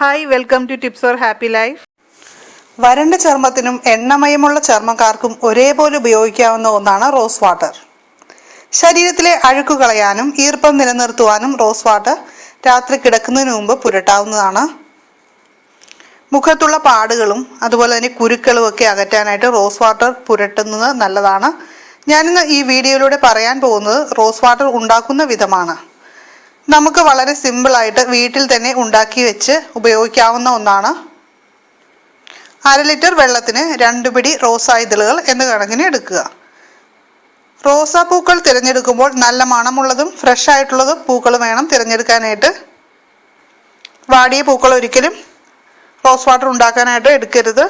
Hi welcome to tips for happy life വരണ്ട ചർമ്മത്തിനും എണ്ണമയമുള്ള ചർമ്മക്കാർക്കും ഒരേപോലെ ഉപയോഗിക്കാവുന്ന ഒന്നാണ് റോസ് വാട്ടർ. ശരീരത്തിലെ അഴുക്ക് കളയാനും ഈർപ്പം നിലനിർത്തുവാനും റോസ് വാട്ടർ രാത്രി കിടക്കുന്നതിന് മുമ്പ് പുരട്ടാവുന്നതാണ്. മുഖത്തുള്ള പാടുകളും അതുപോലെ തന്നെ കുരുക്കളും ഒക്കെ അകറ്റാനായിട്ട് റോസ് വാട്ടർ പുരട്ടുന്നത് നല്ലതാണ്. ഞാനിന്ന് ഈ വീഡിയോയിലൂടെ പറയാൻ പോകുന്നത് റോസ് വാട്ടർ ഉണ്ടാക്കുന്ന വിധമാണ്. നമുക്ക് വളരെ സിമ്പിളായിട്ട് വീട്ടിൽ തന്നെ ഉണ്ടാക്കി വെച്ച് ഉപയോഗിക്കാവുന്ന ഒന്നാണ്. അര ലിറ്റർ വെള്ളത്തിന് രണ്ട് പിടി റോസാ ഇതളുകൾ എന്ന കണക്കിന് എടുക്കുക. റോസാ പൂക്കൾ തിരഞ്ഞെടുക്കുമ്പോൾ നല്ല മണമുള്ളതും ഫ്രഷ് ആയിട്ടുള്ളതും പൂക്കൾ വേണം തിരഞ്ഞെടുക്കാനായിട്ട്. വാടിയ പൂക്കൾ ഒരിക്കലും റോസ് വാട്ടർ ഉണ്ടാക്കാനായിട്ട് എടുക്കരുത്.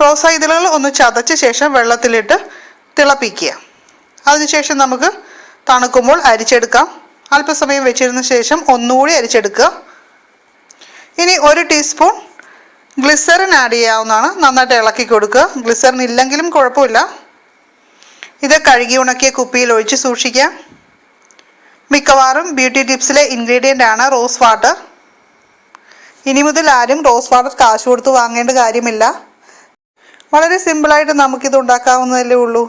റോസാ ഇതളുകൾ ഒന്ന് ചതച്ച ശേഷം വെള്ളത്തിലിട്ട് തിളപ്പിക്കുക. അതിനുശേഷം നമുക്ക് തണുക്കുമ്പോൾ അരിച്ചെടുക്കാം. അല്പസമയം വെച്ചിരുന്ന ശേഷം ഒന്നുകൂടി അരിച്ചെടുക്കുക. ഇനി ഒരു ടീസ്പൂൺ ഗ്ലിസറിൻ ആഡ് ചെയ്യാവുന്നതാണ്. നന്നായിട്ട് ഇളക്കി കൊടുക്കുക. ഗ്ലിസറിൻ ഇല്ലെങ്കിലും കുഴപ്പമില്ല. ഇത് കഴുകി ഉണക്കിയ കുപ്പിയിൽ ഒഴിച്ച് സൂക്ഷിക്കാം മിക്കവാറും ബ്യൂട്ടി ടിപ്സിലെ ഇൻഗ്രീഡിയന്റ് ആണ് റോസ് വാട്ടർ ഇനി മുതൽ ആരും റോസ് വാട്ടർ കാശ് കൊടുത്ത് വാങ്ങേണ്ട കാര്യമില്ല. വളരെ സിമ്പിളായിട്ട് നമുക്കിത് ഉണ്ടാക്കാവുന്നതല്ലേ ഉള്ളൂ.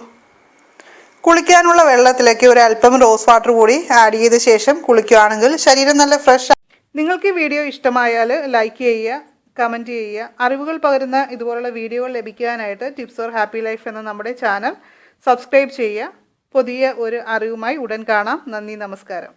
കുളിക്കാനുള്ള വെള്ളത്തിലേക്ക് ഒരു അല്പം റോസ് വാട്ടർ കൂടി ആഡ് ചെയ്ത ശേഷം കുളിക്കുകയാണെങ്കിൽ ശരീരം നല്ല ഫ്രഷ് നിങ്ങൾക്ക് ഈ വീഡിയോ ഇഷ്ടമായാൽ ലൈക്ക് ചെയ്യുക കമന്റ് ചെയ്യുക. അറിവുകൾ പകരുന്ന ഇതുപോലുള്ള വീഡിയോകൾ ലഭിക്കാനായിട്ട് ടിപ്സ് ഓർ ഹാപ്പി ലൈഫ് എന്ന നമ്മുടെ ചാനൽ സബ്സ്ക്രൈബ് ചെയ്യുക. പുതിയ ഒരു അറിവുമായി ഉടൻ കാണാം. നന്ദി നമസ്കാരം.